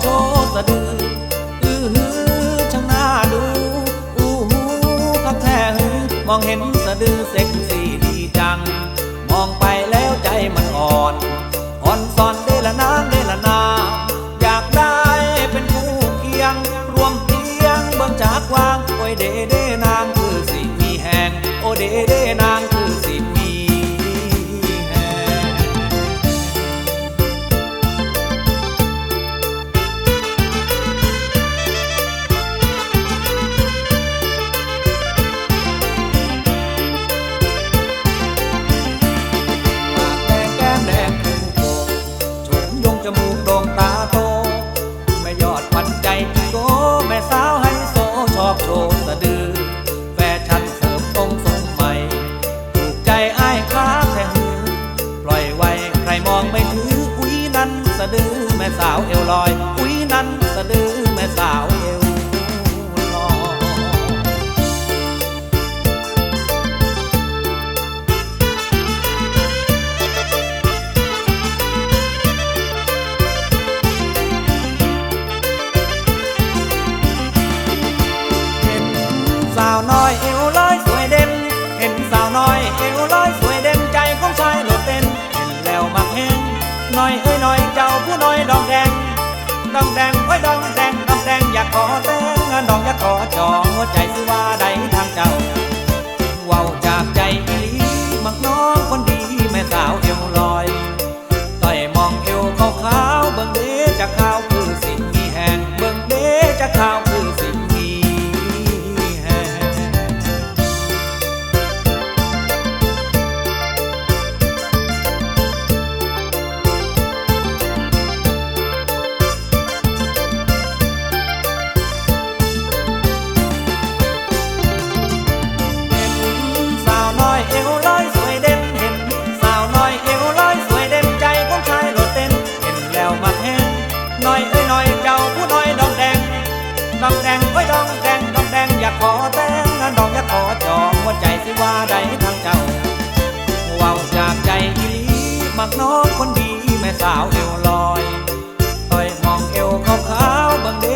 โชว์สะดืออือหือช่างน่าดู อู้หูพักแท้หือมองเห็นสะดือเซ็กซี่ดีจัง มองไปแล้วใจมันอ่อนอ่อนซอนเดละนางเดละนา อยากได้เป็นคู่เคียง รวมเพียงเบิ่งจากวางโอ้ยเดเดนางคือสิมีแหงโอเดเดนางคือ อบโชว์สะดือ แฟชั่นเสริมตรงทรงใหม่ ถูกใจอ้ายค้าแท้หือ ปล่อยไว้ใครมองไม่ถืออุ้ยนั้นสะดือแม่สาวเอวลอย อุ้ยนั้นสะดือแม่สาวเอว อยเจ้าผู้น้อยดองแดงดองแดงไว้ดองแดงดองแดงอยากขอแตงดองอยากขอจองหัวใจ น้อยเอ้ยน้อยเจ้าผู้น้อยดองแดงดองแดงเอ้ยดองแดงดองแดงอยากขอแต่งงานดองอยากขอจองหัวใจสิว่าใดทางเจ้าว้าวจากใจดีมักน้องคนดีแม่สาวเอวลอยต่อยมองเอวขาวๆบางเด